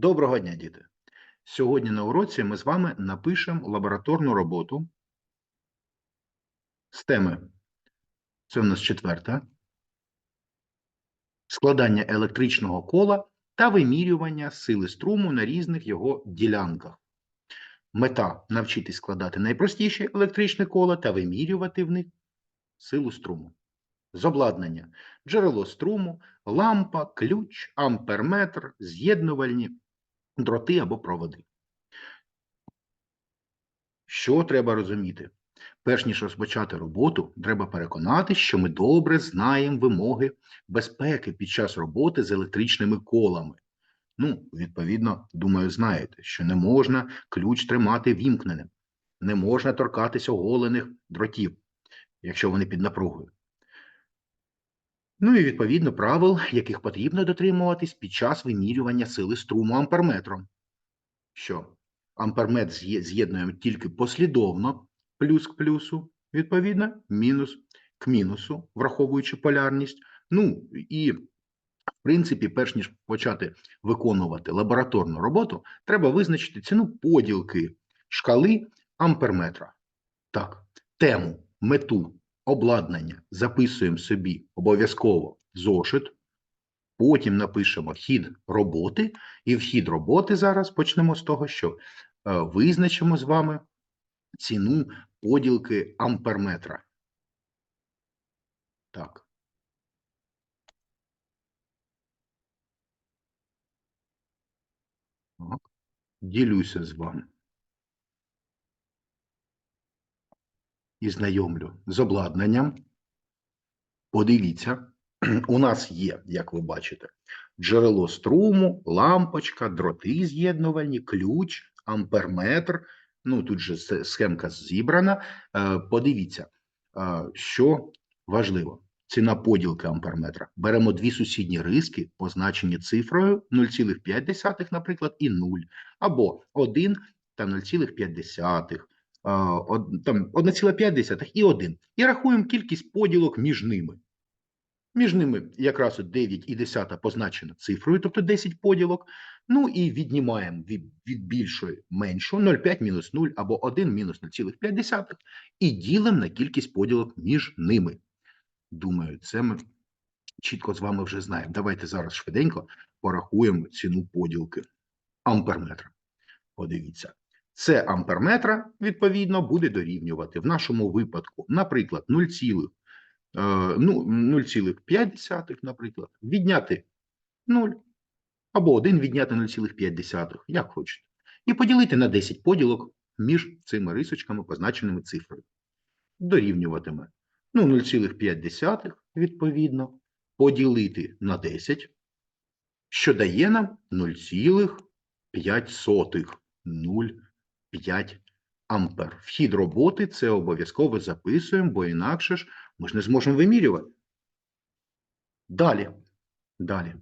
Доброго дня, діти! Сьогодні на уроці ми з вами напишемо лабораторну роботу з теми. Це у нас четверта. Складання електричного кола та вимірювання сили струму на різних його ділянках. Мета навчитись складати найпростіші електричні кола та вимірювати в них силу струму. З обладнання джерело струму, лампа, ключ, амперметр, з'єднувальні дроти або проводи. Що треба розуміти? Перш ніж розпочати роботу, треба переконатись, що ми добре знаємо вимоги безпеки під час роботи з електричними колами. Ну, відповідно, думаю, знаєте, що не можна ключ тримати вімкненим, не можна торкатися оголених дротів, якщо вони під напругою. Ну і відповідно правил, яких потрібно дотримуватись під час вимірювання сили струму амперметром. Що амперметр з'є- з'єднуємо тільки послідовно, плюс к плюсу, відповідно, мінус к мінусу, враховуючи полярність. Ну і, в принципі, перш ніж почати виконувати лабораторну роботу, треба визначити ціну поділки шкали амперметра. Так, тему, мету, обладнання записуємо собі обов'язково зошит. Потім напишемо хід роботи, і в хід роботи зараз почнемо з того, що е, визначимо з вами ціну поділки амперметра. Так. Так. Ділюся з вами. І знайомлю з обладнанням. Подивіться, у нас є, як ви бачите, джерело струму, лампочка, дроти з'єднувальні, ключ, амперметр. Ну, тут же схемка зібрана. Е, Подивіться, е, що важливо. Ціна поділки амперметра. Беремо дві сусідні риски, позначені цифрою 0,5, наприклад, і 0, або 1 та 0,5, а, од- там 1,5 і 1. І рахуємо кількість поділок між ними. Між ними якраз от 9 і 10 позначено цифрою, тобто 10 поділок. Ну і віднімаємо від, від більшої меншу 0,5 мінус 0 або 1 мінус 0,5 і ділимо на кількість поділок між ними. Думаю, це ми чітко з вами вже знаємо. Давайте зараз швиденько порахуємо ціну поділки амперметра. Подивіться. Це амперметра, відповідно, буде дорівнювати в нашому випадку, наприклад, 0, цілих, е, ну, 0,5, наприклад, відняти 0 або 1 відняти 0,5, як хочете. І поділити на 10 поділок між цими рисочками, позначеними цифрою. Дорівнюватиме ну, 0,5 відповідно, поділити на 10, що дає нам 0,5. 0,5 ампер. Вхід роботи це обов'язково записуємо, бо інакше ж ми ж не зможемо вимірювати. Далі. Далі.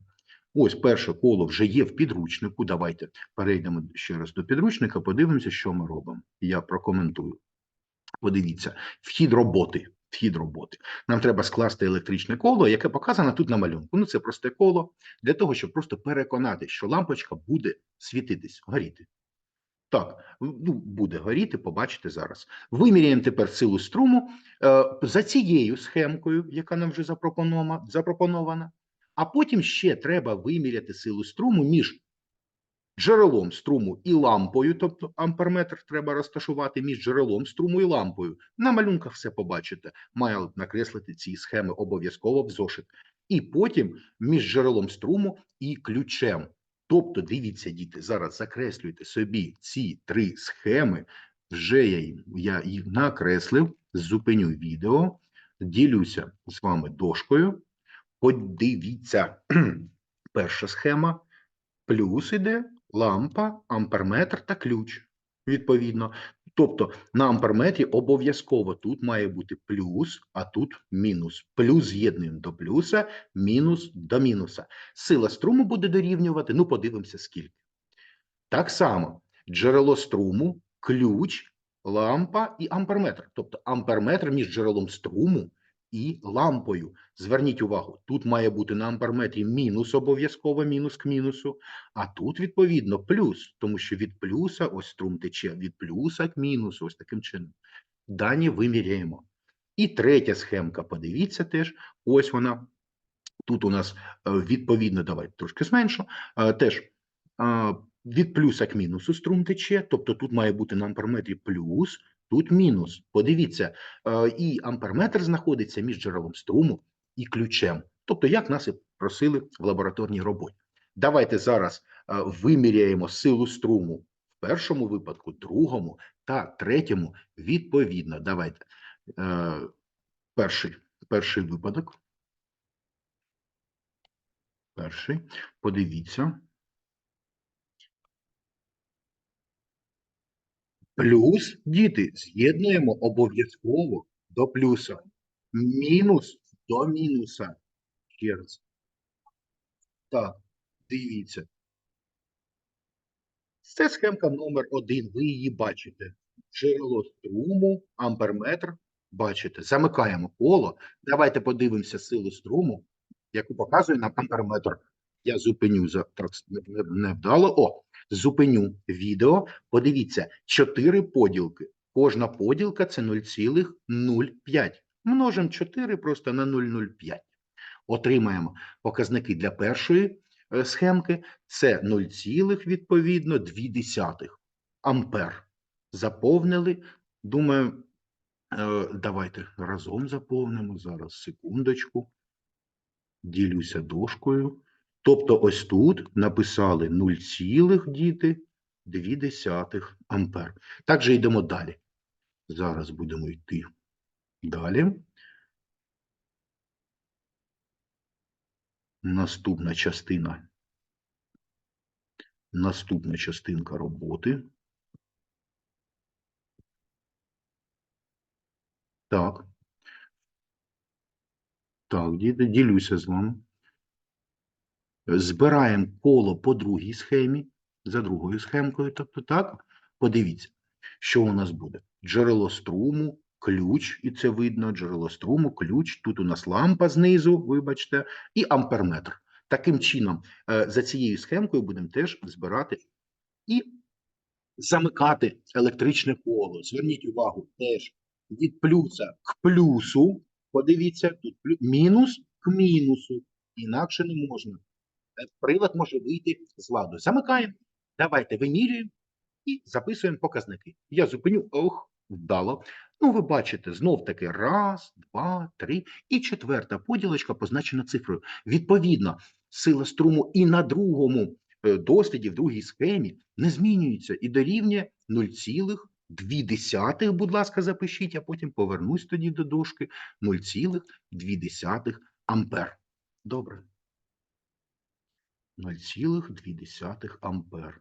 Ось перше коло вже є в підручнику. Давайте перейдемо ще раз до підручника, подивимося, що ми робимо. Я прокоментую. Подивіться, вхід роботи. Вхід роботи. Нам треба скласти електричне коло, яке показано тут на малюнку. Ну, це просте коло для того, щоб просто переконатися, що лампочка буде світитись, горіти. Так, ну, буде горіти, побачите зараз. Виміряємо тепер силу струму е, за цією схемкою, яка нам вже запропонована. А потім ще треба виміряти силу струму між джерелом струму і лампою, тобто амперметр треба розташувати між джерелом струму і лампою. На малюнках все побачите. Маю накреслити ці схеми обов'язково в зошит. І потім між джерелом струму і ключем. Тобто, дивіться, діти, зараз закреслюйте собі ці три схеми. Вже я, їм- я їх накреслив, зупиню відео, ділюся з вами дошкою. Подивіться, перша схема, плюс іде лампа, амперметр та ключ. Відповідно. Тобто на амперметрі обов'язково тут має бути плюс, а тут мінус. Плюс з'єднуємо до плюса, мінус до мінуса. Сила струму буде дорівнювати, ну подивимося скільки. Так само джерело струму, ключ, лампа і амперметр. Тобто амперметр між джерелом струму і лампою. Зверніть увагу, тут має бути на амперметрі мінус обов'язково, мінус к мінусу, а тут, відповідно, плюс, тому що від плюса ось струм тече, від плюса к мінусу, ось таким чином. Дані виміряємо. І третя схемка, подивіться теж, ось вона. Тут у нас е, відповідно, давайте трошки зменшу, е, теж е, від плюса к мінусу струм тече, тобто тут має бути на амперметрі плюс, тут мінус. Подивіться, е, і амперметр знаходиться між джерелом струму і ключем. Тобто, як нас і просили в лабораторній роботі. Давайте зараз е, виміряємо силу струму в першому випадку, другому та третьому відповідно. Давайте е, перший, перший випадок. Перший. Подивіться. Плюс, діти, з'єднуємо обов'язково до плюса. Мінус до мінуса. Ще раз. Так, дивіться. Це схемка номер один. Ви її бачите. Джерело струму, амперметр. Бачите, замикаємо коло. Давайте подивимося силу струму, яку показує нам амперметр. Я зупиню за не вдало. О, зупиню відео. Подивіться, 4 поділки. Кожна поділка це 0,05. Множимо 4 просто на 0,05. Отримаємо показники для першої е, схемки. Це 0, відповідно 2 ампер. Заповнили. Думаю, е, давайте разом заповнимо. Зараз секундочку. Ділюся дошкою. Тобто ось тут написали 0, діти, 2 ампер. Так же йдемо далі. Зараз будемо йти далі. Наступна частина. Наступна частинка роботи. Так. Так, ділюся з вами. Збираємо коло по другій схемі, за другою схемкою. Тобто, так, подивіться, що у нас буде. Джерело струму, ключ, і це видно, джерело струму, ключ. Тут у нас лампа знизу, вибачте, і амперметр. Таким чином, е, за цією схемкою будемо теж збирати і замикати електричне коло. Зверніть увагу, теж від плюса к плюсу. Подивіться, тут мінус к мінусу. Інакше не можна. Е, Прилад може вийти з ладу. Замикаємо. Давайте вимірюємо і записуємо показники. Я зупиню. Ох, вдало. Ну, ви бачите, знов таки раз, два, три. І четверта поділочка позначена цифрою. Відповідно, сила струму і на другому е, досліді, в другій схемі, не змінюється і дорівнює 0,2, будь ласка, запишіть, а потім повернусь тоді до дошки 0,2 ампер. Добре. 0,2 ампер.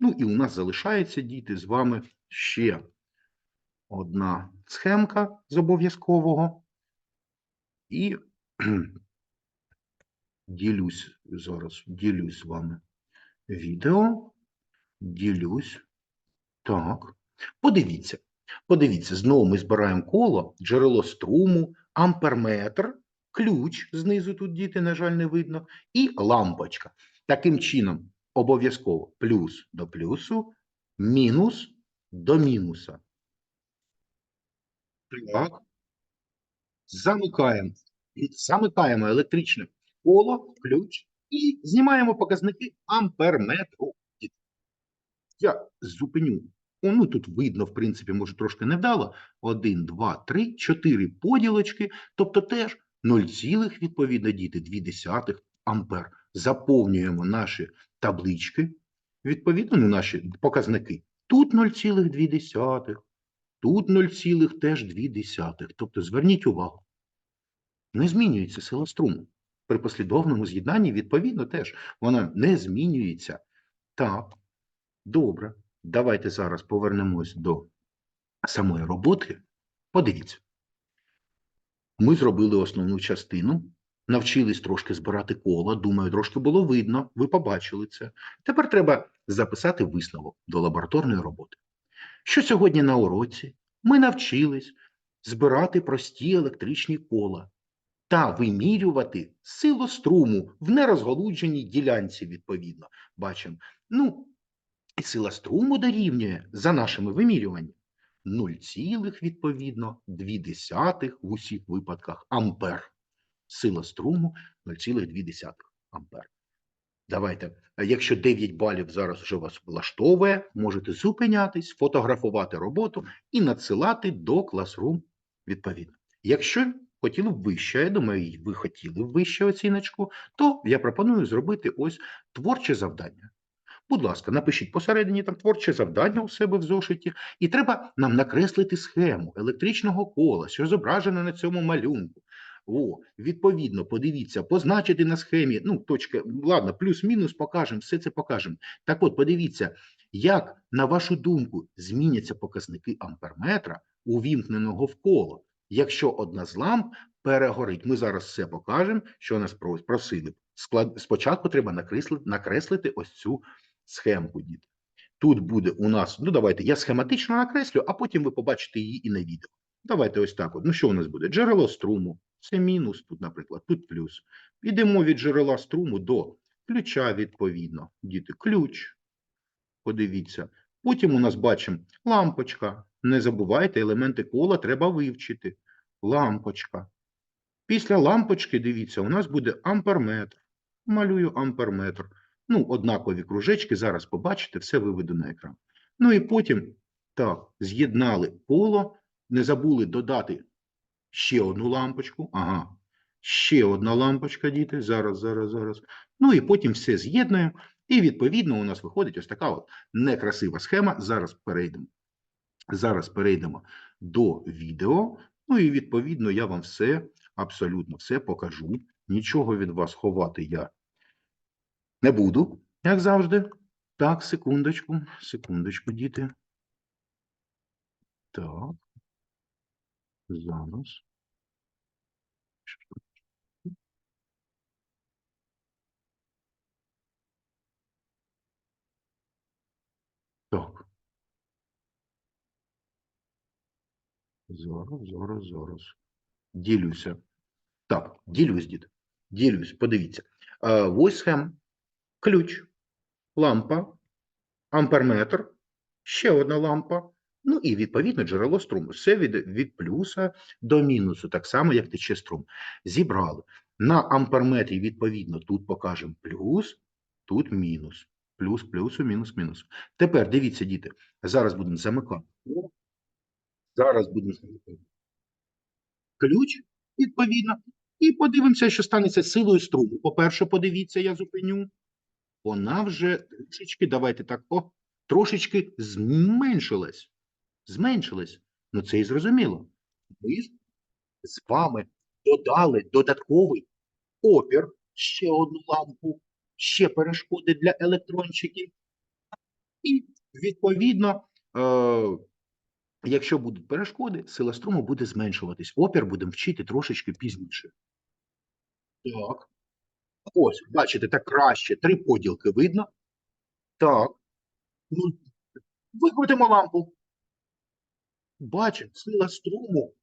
Ну і у нас залишається, діти, з вами ще одна схемка з обов'язкового. І ділюсь зараз, ділюсь з вами відео. Ділюсь. Так. Подивіться. Подивіться, знову ми збираємо коло, джерело струму, амперметр, ключ знизу тут діти, на жаль, не видно, і лампочка. Таким чином, обов'язково плюс до плюсу, мінус до мінуса. Так. Замикаємо. Замикаємо електричне коло, ключ і знімаємо показники амперметру. Я зупиню. О, ну тут видно, в принципі, може трошки невдало. 1, 2, 3, 4 поділочки, тобто теж 0, відповідно, діти, 2 ампер. Заповнюємо наші таблички, відповідно, ну, наші показники. Тут 0,2, тут 0, теж 2. Тобто зверніть увагу, не змінюється сила струму. При послідовному з'єднанні, відповідно, теж вона не змінюється. Так, добре. Давайте зараз повернемось до самої роботи. Подивіться. Ми зробили основну частину, навчились трошки збирати кола. Думаю, трошки було видно, ви побачили це. Тепер треба записати висновок до лабораторної роботи. Що сьогодні на уроці ми навчились збирати прості електричні кола та вимірювати силу струму в нерозголудженій ділянці, відповідно. Бачимо. Ну, і сила струму дорівнює за нашими вимірюваннями 0, відповідно 2 в усіх випадках ампер. Сила струму 0,2 ампер. Давайте, якщо 9 балів зараз вже вас влаштовує, можете зупинятись, фотографувати роботу і надсилати до Classroom відповідно. Якщо хотіли б вище, я думаю, ви хотіли б вище оціночку, то я пропоную зробити ось творче завдання. Будь ласка, напишіть посередині там творче завдання у себе в зошиті, і треба нам накреслити схему електричного кола, що зображено на цьому малюнку. О, відповідно, подивіться, позначити на схемі, ну, точка, ладно, плюс-мінус покажемо, все це покажемо. Так от, подивіться, як, на вашу думку, зміняться показники амперметра, увімкненого в коло, якщо одна з ламп перегорить. Ми зараз все покажемо, що нас просили. Склад... Спочатку треба накреслити, накреслити ось цю схемку, діти. Тут буде у нас, ну давайте, я схематично накреслю, а потім ви побачите її і на відео. Давайте ось так. От. Ну що у нас буде? Джерело струму. Це мінус тут, наприклад, тут плюс. Йдемо від джерела струму до ключа, відповідно. Діти, ключ. Подивіться. Потім у нас бачимо лампочка. Не забувайте, елементи кола треба вивчити. Лампочка. Після лампочки, дивіться, у нас буде амперметр. Малюю амперметр. Ну, однакові кружечки. Зараз побачите, все виведу на екран. Ну і потім, так, з'єднали коло. Не забули додати ще одну лампочку. Ага. Ще одна лампочка, діти. Зараз, зараз, зараз. Ну і потім все з'єднуємо. І відповідно у нас виходить ось така от некрасива схема. Зараз перейдемо. Зараз перейдемо до відео. Ну і відповідно я вам все, абсолютно все покажу. Нічого від вас ховати я не буду, як завжди. Так, секундочку, секундочку, діти. Так. Зараз. Так. Зараз, зараз, зараз. Ділюся. Так, ділюсь, діти. Ділюсь, подивіться. Е, ось схема. Ключ, лампа, амперметр, ще одна лампа. Ну і відповідно джерело струму. Все від, від плюса до мінусу, так само, як тече струм. Зібрали. На амперметрі, відповідно, тут покажемо плюс, тут мінус. Плюс, плюсу, мінус, мінус. Тепер дивіться, діти. Зараз будемо замикати. Зараз будемо замикати. Ключ, відповідно. І подивимося, що станеться силою струму. По-перше, подивіться, я зупиню. Вона вже трішечки, давайте так, о, трошечки зменшилась. Зменшилась. Ну це і зрозуміло. Ми з вами додали додатковий опір, ще одну лампу, ще перешкоди для електрончиків. І, відповідно, е, якщо будуть перешкоди, сила струму буде зменшуватись. Опір будемо вчити трошечки пізніше. Так. Ось, бачите, так краще. Три поділки видно. Так. Ну, викрутимо лампу. Бачимо, сила струму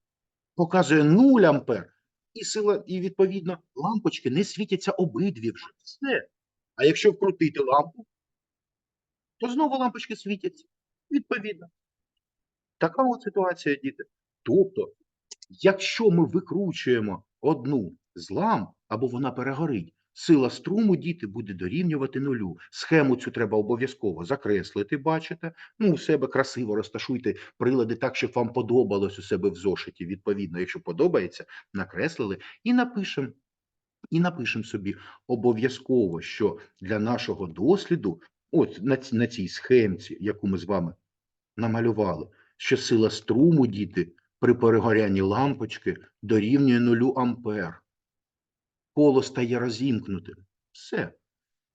показує 0 ампер. І сила, і відповідно лампочки не світяться обидві вже. Все. А якщо вкрутити лампу, то знову лампочки світяться. Відповідно. Така от ситуація, діти. Тобто, якщо ми викручуємо одну з ламп, або вона перегорить, сила струму діти буде дорівнювати нулю. Схему цю треба обов'язково закреслити, бачите. Ну, у себе красиво розташуйте прилади так, щоб вам подобалось у себе в зошиті. Відповідно, якщо подобається, накреслили і напишемо. І напишемо собі обов'язково, що для нашого досліду, от на, на цій схемці, яку ми з вами намалювали, що сила струму, діти, при перегорянні лампочки дорівнює нулю ампер. Коло стає розімкнутим. Все.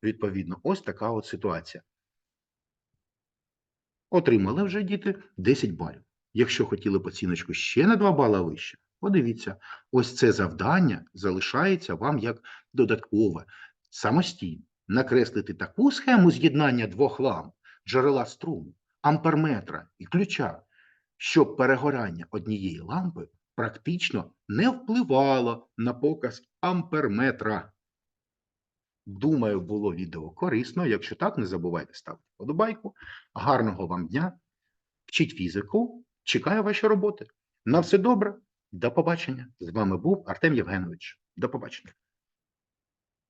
Відповідно, ось така от ситуація. Отримали вже діти 10 балів. Якщо хотіли б оціночку ще на 2 бала вище, подивіться, ось це завдання залишається вам як додаткове, самостійно. Накреслити таку схему з'єднання двох ламп, джерела струму, амперметра і ключа, щоб перегорання однієї лампи практично не впливало на показ амперметра. Думаю, було відео корисно. Якщо так, не забувайте ставити подобайку. Гарного вам дня. Вчіть фізику. Чекаю ваші роботи. На все добре. До побачення. З вами був Артем Євгенович. До побачення.